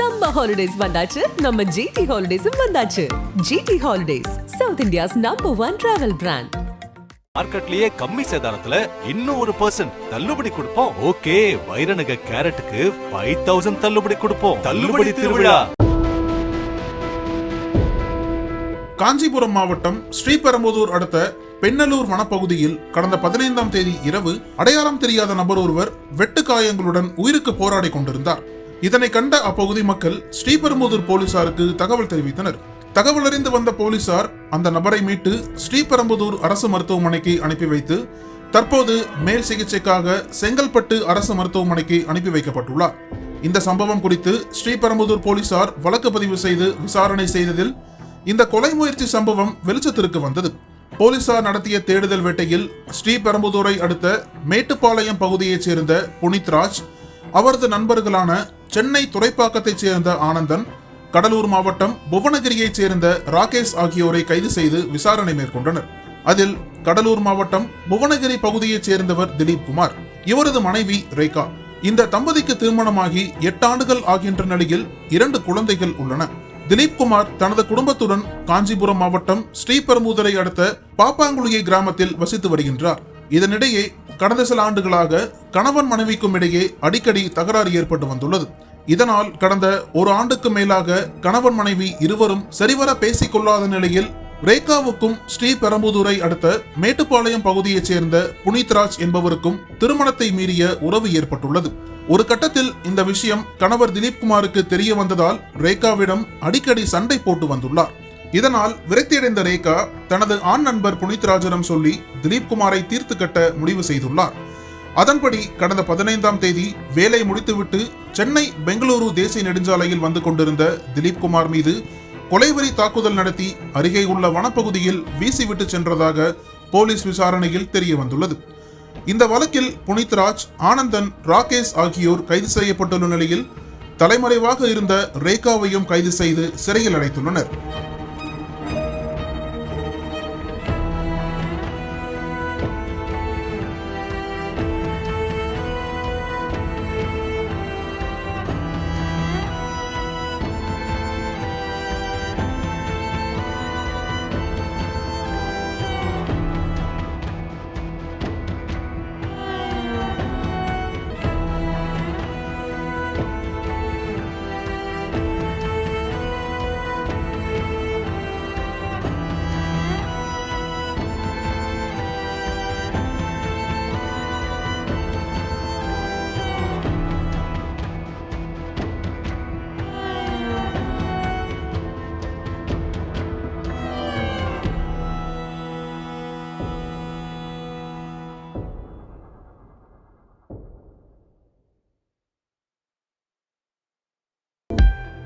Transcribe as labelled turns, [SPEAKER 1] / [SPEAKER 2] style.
[SPEAKER 1] Summer holidays வந்தாச்சு. நம்ம GT ஹாலிடேஸும் வந்தாச்சு. GT holidays south India's number one travel brand
[SPEAKER 2] மார்க்கெட்லயே கம்மி சேதாரத்துல இன்னும் ஒரு பர்சன்ட் தள்ளுபடி கொடுப்போம். ஓகே வைரநக கேரட்டுக்கு ஃபைவ் தௌசண்ட் தள்ளுபடி கொடுப்போம். தள்ளுபடி திருவிழா.
[SPEAKER 3] காஞ்சிபுரம் மாவட்டம் ஸ்ரீபெரும்புதூர் அடுத்த பெண்ணலூர் வனப்பகுதியில் கடந்த பதினைந்தாம் தேதி இரவு அடையாளம் தெரியாத நபர் ஒருவர் வெட்டு காயங்களுடன் உயிருக்கு போராடி கொண்டிருந்தார். இதனை கண்ட அப்பகுதி மக்கள் ஸ்ரீபெரும்புதூர் போலீசாருக்கு தகவல் தெரிவித்தனர். தகவல் அறிந்து வந்த போலீசார் அந்த நபரை மீட்டு ஸ்ரீபெரும்புதூர் அரசு மருத்துவமனைக்கு அனுப்பி வைத்து தற்போது மேல் சிகிச்சைக்காக செங்கல்பட்டு அரசு மருத்துவமனைக்கு அனுப்பி வைக்கப்பட்டுள்ளார். இந்த சம்பவம் குறித்து ஸ்ரீபெரும்புதூர் போலீசார் வழக்கு பதிவு செய்து விசாரணை செய்ததில் இந்த கொலை முயற்சி சம்பவம் வெளிச்சத்திற்கு வந்தது. போலீசார் நடத்திய தேடுதல் வேட்டையில் ஸ்ரீபெரும்புதூரை அடுத்த மேட்டுப்பாளையம் பகுதியைச் சேர்ந்த புனித்ராஜ் அவரது நண்பர்களான சென்னை துறைப்பாக்கத்தைச் சேர்ந்த ஆனந்தன் கடலூர் மாவட்டம் புவனகிரியைச் சேர்ந்த ராகேஷ் ஆகியோரை கைது செய்து விசாரணை மேற்கொண்டனர். அதில் கடலூர் மாவட்டம் புவனகிரி பகுதியைச் சேர்ந்தவர் திலீப் குமார் இவரது மனைவி ரேகா. இந்த தம்பதிக்கு திருமணமாகி எட்டு ஆண்டுகள் ஆகின்ற நிலையில் இரண்டு குழந்தைகள் உள்ளன. திலீப் குமார் தனது குடும்பத்துடன் காஞ்சிபுரம் மாவட்டம் ஸ்ரீபெரும்புதரை அடுத்த பாப்பாங்குழியை கிராமத்தில் வசித்து வருகின்றார். இதனிடையே கடந்த சில ஆண்டுகளாக கணவன் மனைவிக்கும் இடையே அடிக்கடி தகராறு ஏற்பட்டு வந்துள்ளது. இதனால் கடந்த ஒரு ஆண்டுக்கு மேலாக கணவன் மனைவி இருவரும் சரிவர பேசிக் கொள்ளாத நிலையில் ரேகாவுக்கும் ஸ்ரீபெரும்புதூரை அடுத்த மேட்டுப்பாளையம் பகுதியைச் சேர்ந்த புனித்ராஜ் என்பவருக்கும் திருமணத்தை மீறிய உறவு ஏற்பட்டுள்ளது. ஒரு கட்டத்தில் இந்த விஷயம் கணவர் திலீப்குமாருக்கு தெரிய வந்ததால் ரேகாவிடம் அடிக்கடி சண்டை போட்டு வந்துள்ளார். இதனால் விரக்தியடைந்த ரேகா தனது ஆண் நண்பர் புனித்ராஜிடம் சொல்லி திலீப்குமாரை தீர்த்து கட்ட முடிவு செய்துள்ளார். அதன்படி கடந்த பதினைந்தாம் தேதி வேலை முடித்துவிட்டு சென்னை பெங்களூரு தேசிய நெடுஞ்சாலையில் வந்து கொண்டிருந்த திலீப் குமார் மீது கொலைவெறி தாக்குதல் நடத்தி அருகே உள்ள வனப்பகுதியில் வீசிவிட்டு சென்றதாக போலீஸ் விசாரணையில் தெரிய வந்துள்ளது இந்த வழக்கில் புனித்ராஜ் ஆனந்தன் ராகேஷ் ஆகியோர் கைது செய்யப்பட்டுள்ள நிலையில் தலைமறைவாக இருந்த ரேகாவையும் கைது செய்து சிறையில் அடைத்துள்ளனர்.